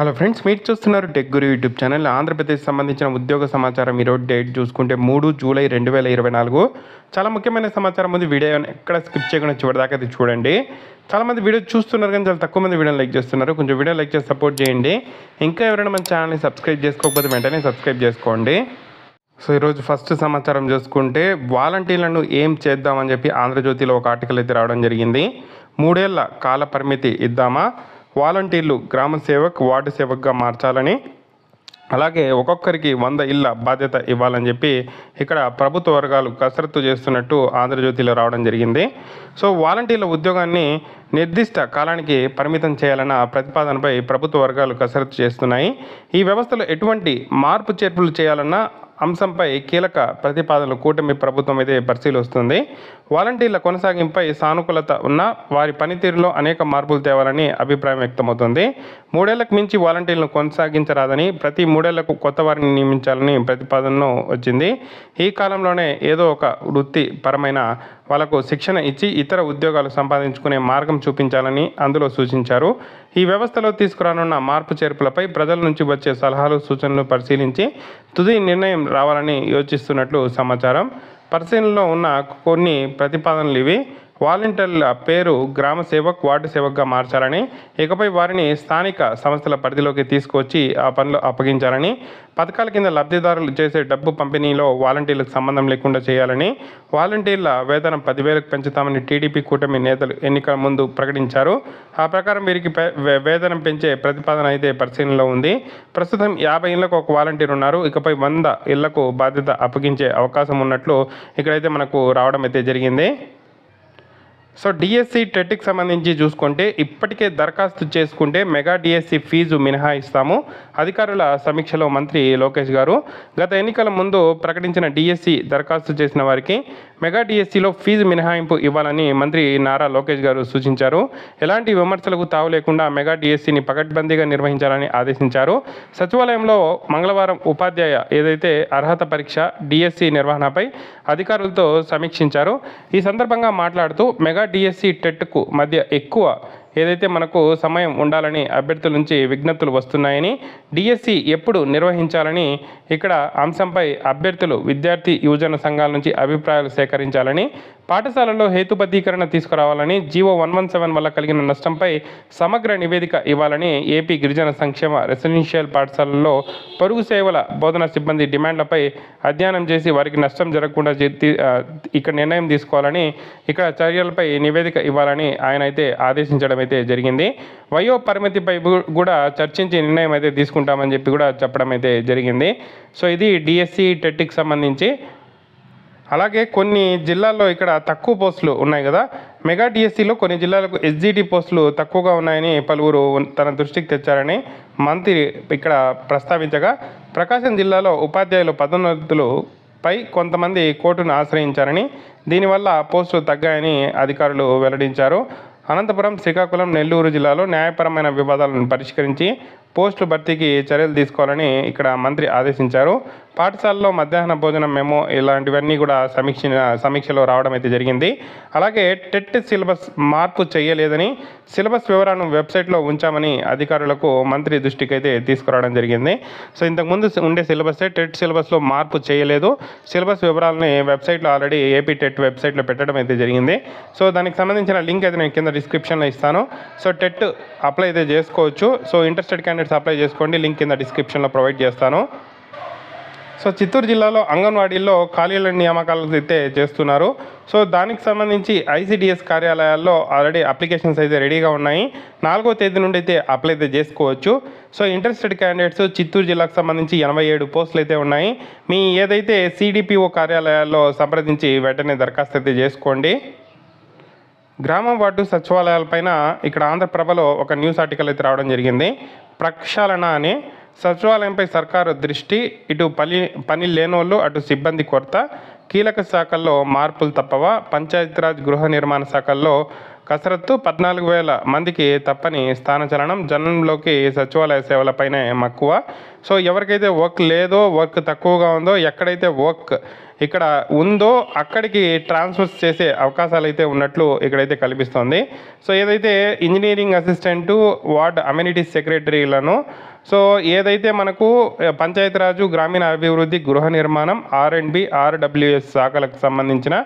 Hello friends మీరు చూస్తున్నారు tech Guru YouTube channel. Andhra Pradesh సంబంధించిన ఉద్యోగ సమాచారం ఈరోజు డేట్ చూసుకుంటే మూడు జూలై రెండు వేల ఇరవై నాలుగు. చాలా ముఖ్యమైన సమాచారం ఉంది. వీడియో ఎక్కడ స్కిప్ చేయకుండా చివరిదాకా అది చూడండి. చాలామంది వీడియో చూస్తున్నారు కానీ చాలా తక్కువ మంది వీడియోని లైక్ చేస్తున్నారు. కొంచెం వీడియో లైక్ చేసి సపోర్ట్ చేయండి. ఇంకా ఎవరైనా మన ఛానల్ని సబ్స్క్రైబ్ చేసుకోకపోతే వెంటనే సబ్స్క్రైబ్ చేసుకోండి. సో ఈరోజు ఫస్ట్ సమాచారం చూసుకుంటే వాలంటీర్లను ఏం చేద్దామని చెప్పి ఆంధ్రజ్యోతిలో ఒక ఆర్టికల్ అయితే రావడం జరిగింది. మూడేళ్ళ కాల పరిమితి ఇద్దామా? వాలంటీర్లు గ్రామ సేవక్ వార్డు సేవక్గా మార్చాలని అలాగే ఒక్కొక్కరికి వంద ఇళ్ళ బాధ్యత ఇవ్వాలని చెప్పి ఇక్కడ ప్రభుత్వ వర్గాలు కసరత్తు చేస్తున్నట్టు ఆంధ్రజ్యోతిలో రావడం జరిగింది. సో వాలంటీర్ల ఉద్యోగాన్ని నిర్దిష్ట కాలానికి పరిమితం చేయాలన్న ప్రతిపాదనపై ప్రభుత్వ వర్గాలు కసరత్తు చేస్తున్నాయి. ఈ వ్యవస్థలో ఎటువంటి మార్పు చేర్పులు చేయాలన్నా అంశంపై కీలక ప్రతిపాదనలు కూటమి ప్రభుత్వం అయితే పరిశీలిస్తుంది. వాలంటీర్ల కొనసాగింపై సానుకూలత ఉన్న వారి పనితీరులో అనేక మార్పులు తేవాలని అభిప్రాయం వ్యక్తమవుతుంది. మూడేళ్ళకు మించి వాలంటీర్లను కొనసాగించరాదని ప్రతి మూడేళ్ళకు కొత్త వారిని నియమించాలని ప్రతిపాదనను వచ్చింది. ఈ కాలంలోనే ఏదో ఒక వృత్తిపరమైన వాళ్ళకు శిక్షణ ఇచ్చి ఇతర ఉద్యోగాలు సంపాదించుకునే మార్గం చూపించాలని అందులో సూచించారు. ఈ వ్యవస్థలో తీసుకురానున్న మార్పు చేర్పులపై ప్రజల నుంచి వచ్చే సలహాలు సూచనలు పరిశీలించి తుది నిర్ణయం రావాలని యోచిస్తున్నట్లు సమాచారం. పరిశీలనలో ఉన్న కొన్ని ప్రతిపాదనలు ఇవి. వాలంటీర్ల పేరు గ్రామ సేవక్ వార్డు సేవక్గా మార్చాలని ఇకపై వారిని స్థానిక సంస్థల పరిధిలోకి తీసుకొచ్చి ఆ పనులు అప్పగించాలని పథకాల కింద లబ్ధిదారులు చేసే డబ్బు పంపిణీలో వాలంటీర్లకు సంబంధం లేకుండా చేయాలని వాలంటీర్ల వేతనం పదివేలకు పెంచుతామని టీడీపీ కూటమి నేతలు ఎన్నికల ముందు ప్రకటించారు. ఆ ప్రకారం వీరికి వేతనం పెంచే ప్రతిపాదన అయితే పరిశీలనలో ఉంది. ప్రస్తుతం యాభై ఇళ్ళకు ఒక వాలంటీర్ ఉన్నారు. ఇకపై వంద ఇళ్ళకు బాధ్యత అప్పగించే అవకాశం ఉన్నట్లు ఇక్కడైతే మనకు రావడం అయితే జరిగింది. సో డిఎస్సి టెట్కి సంబంధించి చూసుకుంటే ఇప్పటికే దరఖాస్తు చేసుకుంటే మెగా డిఎస్సి ఫీజు మినహాయిస్తాము. అధికారుల సమీక్షలో మంత్రి లోకేష్ గారు గత ఎన్నికల ముందు ప్రకటించిన డిఎస్సి దరఖాస్తు చేసిన వారికి మెగా డిఎస్సిలో ఫీజు మినహాయింపు ఇవ్వాలని మంత్రి నారా లోకేష్ గారు సూచించారు. ఎలాంటి విమర్శలకు తావు లేకుండా మెగా డిఎస్సిని పకడ్బందీగా నిర్వహించాలని ఆదేశించారు. సచివాలయంలో మంగళవారం ఉపాధ్యాయ ఏదైతే అర్హత పరీక్ష డిఎస్సి నిర్వహణపై అధికారులతో సమీక్షించారు. ఈ సందర్భంగా మాట్లాడుతూ మెగా డిఎస్సి టెట్కు మధ్య ఎక్కువ ఏదైతే మనకు సమయం ఉండాలని అభ్యర్థుల నుంచి విజ్ఞప్తులు వస్తున్నాయని డిఎస్సి ఎప్పుడు నిర్వహించాలని ఇక్కడ అంశంపై అభ్యర్థులు విద్యార్థి యువజన సంఘాల నుంచి అభిప్రాయాలు సేకరించాలని పాఠశాలలో హేతుబద్ధీకరణ తీసుకురావాలని జీవో వన్ వన్ సెవెన్ వల్ల కలిగిన నష్టంపై సమగ్ర నివేదిక ఇవ్వాలని ఏపీ గిరిజన సంక్షేమ రెసిడెన్షియల్ పాఠశాలల్లో పొరుగు సేవల బోధన సిబ్బంది డిమాండ్లపై అధ్యయనం చేసి వారికి నష్టం జరగకుండా ఇక్కడ నిర్ణయం తీసుకోవాలని ఇక్కడ చర్యలపై నివేదిక ఇవ్వాలని ఆయన అయితే ఆదేశించడం అయితే జరిగింది. వయో పరిమితిపై కూడా చర్చించి నిర్ణయం అయితే తీసుకుంటామని చెప్పి కూడా చెప్పడం అయితే జరిగింది. సో ఇది డిఎస్సి టెట్కి సంబంధించి అలాగే కొన్ని జిల్లాల్లో ఇక్కడ తక్కువ పోస్టులు ఉన్నాయి కదా. మెగా డిఎస్సిలో కొన్ని జిల్లాలకు ఎస్జిటి పోస్టులు తక్కువగా ఉన్నాయని పలువురు తన దృష్టికి తెచ్చారని మంత్రి ఇక్కడ ప్రస్తావించగా ప్రకాశం జిల్లాలో ఉపాధ్యాయులు పదోన్నతులు పై కొంతమంది కోర్టును ఆశ్రయించారని దీనివల్ల పోస్టులు తగ్గాయని అధికారులు వెల్లడించారు. అనంతపురం శ్రీకాకుళం నెల్లూరు జిల్లాలో న్యాయపరమైన వివాదాలను పరిష్కరించి పోస్టులు భర్తీకి చర్యలు తీసుకోవాలని ఇక్కడ మంత్రి ఆదేశించారు. పాఠశాలలో మధ్యాహ్న భోజనం మేము ఇలాంటివన్నీ కూడా సమీక్ష సమీక్షలో రావడం అయితే జరిగింది. అలాగే టెట్ సిలబస్ మార్పు చేయలేదని సిలబస్ వివరాలను వెబ్సైట్లో ఉంచామని అధికారులకు మంత్రి దృష్టికి అయితే తీసుకురావడం జరిగింది. సో ఇంతకుముందు ఉండే సిలబస్ టెట్ సిలబస్లో మార్పు చేయలేదు. సిలబస్ వివరాలని వెబ్సైట్లో ఆల్రెడీ ఏపీ టెట్ వెబ్సైట్లో పెట్టడం అయితే జరిగింది. సో దానికి సంబంధించిన లింక్ అయితే నేను కింద డిస్క్రిప్షన్లో ఇస్తాను. సో టెట్ అప్లై అయితే చేసుకోవచ్చు. సో ఇంట్రెస్టెడ్ క్యాండిడేట్స్ సప్లై చేసుకోండి. లింక్ కింద డిస్క్రిప్షన్లో ప్రొవైడ్ చేస్తాను. సో చిత్తూరు జిల్లాలో అంగన్వాడీల్లో ఖాళీల నియామకాలు అయితే చేస్తున్నారు. సో దానికి సంబంధించి ఐసిడిఎస్ కార్యాలయాల్లో ఆల్రెడీ అప్లికేషన్స్ అయితే రెడీగా ఉన్నాయి. నాలుగో తేదీ నుండి అయితే అప్లై అయితే చేసుకోవచ్చు. సో ఇంట్రెస్టెడ్ క్యాండిడేట్స్ చిత్తూరు జిల్లాకు సంబంధించి ఎనభై ఏడు పోస్టులు అయితే ఉన్నాయి. మీ ఏదైతే సిడిపిఓ కార్యాలయాల్లో సంప్రదించి వెంటనే దరఖాస్తు అయితే చేసుకోండి. గ్రామం వార్డు సచివాలయాలపైన ఇక్కడ ఆంధ్రప్రభలో ఒక న్యూస్ ఆర్టికల్ అయితే రావడం జరిగింది. ప్రక్షాళన అని సచివాలయంపై సర్కారు దృష్టి ఇటు పని పని లేనోళ్ళు అటు సిబ్బంది కొరత కీలక శాఖల్లో మార్పులు తప్పవా? పంచాయతీరాజ్ గృహ నిర్మాణ శాఖల్లో కసరత్తు పద్నాలుగు వేల మందికి తప్పని స్థానచలనం జనంలోకి సచివాలయ సేవలపైనే మక్కువ. సో ఎవరికైతే వర్క్ లేదో వర్క్ తక్కువగా ఉందో ఎక్కడైతే వర్క్ ఇక్కడ ఉందో అక్కడికి ట్రాన్స్ఫర్స్ చేసే అవకాశాలు అయితే ఉన్నట్లు ఇక్కడైతే కల్పిస్తోంది. సో ఏదైతే ఇంజనీరింగ్ అసిస్టెంటు వార్డ్ అమ్యూనిటీ సెక్రటరీలను సో ఏదైతే మనకు పంచాయతీరాజు గ్రామీణ అభివృద్ధి గృహ నిర్మాణం ఆర్ అండ్ బి ఆర్డబ్ల్యూఎస్ శాఖలకు సంబంధించిన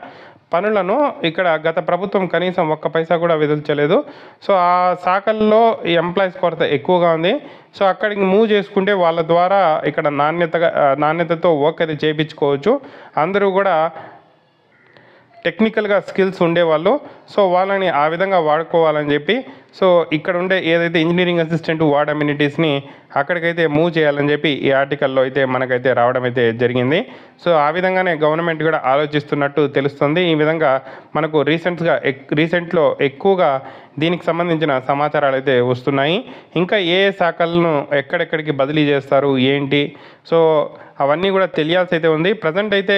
పనులను ఇక్కడ గత ప్రభుత్వం కనీసం ఒక్క పైసా కూడా విధించలేదు. సో ఆ శాఖల్లో ఈ ఎంప్లాయీస్ కొరత ఎక్కువగా ఉంది. సో అక్కడికి మూవ్ చేసుకుంటే వాళ్ళ ద్వారా ఇక్కడ నాణ్యతగా నాణ్యతతో వర్క్ చేయించుకోవచ్చు అందరూ కూడా టెక్నికల్గా స్కిల్స్ ఉండేవాళ్ళు. సో వాళ్ళని ఆ విధంగా వాడుకోవాలని చెప్పి సో ఇక్కడ ఉండే ఏదైతే ఇంజనీరింగ్ అసిస్టెంట్ వార్డ్ అమ్యూనిటీస్ని అక్కడికైతే మూవ్ చేయాలని చెప్పి ఈ ఆర్టికల్లో అయితే మనకైతే రావడం అయితే జరిగింది. సో ఆ విధంగానే గవర్నమెంట్ కూడా ఆలోచిస్తున్నట్టు తెలుస్తుంది. ఈ విధంగా మనకు రీసెంట్గా ఎక్ రీసెంట్లో ఎక్కువగా దీనికి సంబంధించిన సమాచారాలు అయితే వస్తున్నాయి. ఇంకా ఏ ఏ శాఖలను ఎక్కడెక్కడికి బదిలీ చేస్తారు ఏంటి? సో అవన్నీ కూడా తెలియాల్సి అయితే ఉంది. ప్రజెంట్ అయితే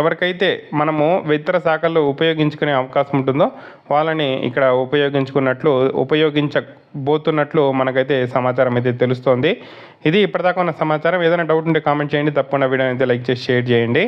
ఎవరికైతే మనము ఇతర శాఖల్లో ఉపయోగించుకునే అవకాశం ఉంటుందో వాళ్ళని ఇక్కడ ఉపయోగించుకున్నట్లు ఉపయోగించబోతున్నట్లు మనకైతే సమాచారం అయితే తెలుస్తోంది. ఇది ఇప్పటిదాకా ఉన్న సమాచారం. ఏదైనా డౌట్ ఉంటే కామెంట్ చేయండి. తప్పకుండా వీడియో అయితే లైక్ చేసి షేర్ చేయండి.